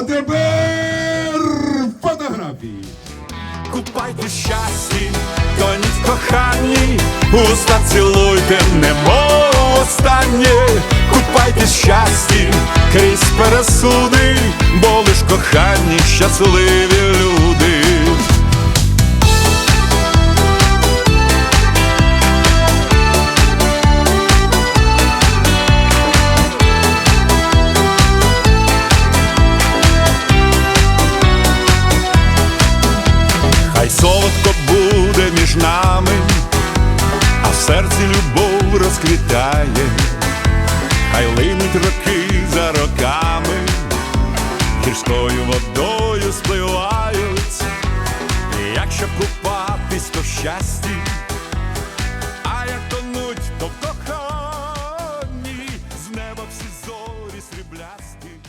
А тепер фотографії. Купайте щасті, тоніть в коханні, уста цілуйте, немов останнє, купайте щасті, крізь пересуди, бо лиш коханні щасливі хай солодко буде між нами, а в серці любов розквітає, хай линуть роки за роками, гірською водою спливають, І якщо купатись, то щастя. Тобто коні з неба всі зорі сріблясті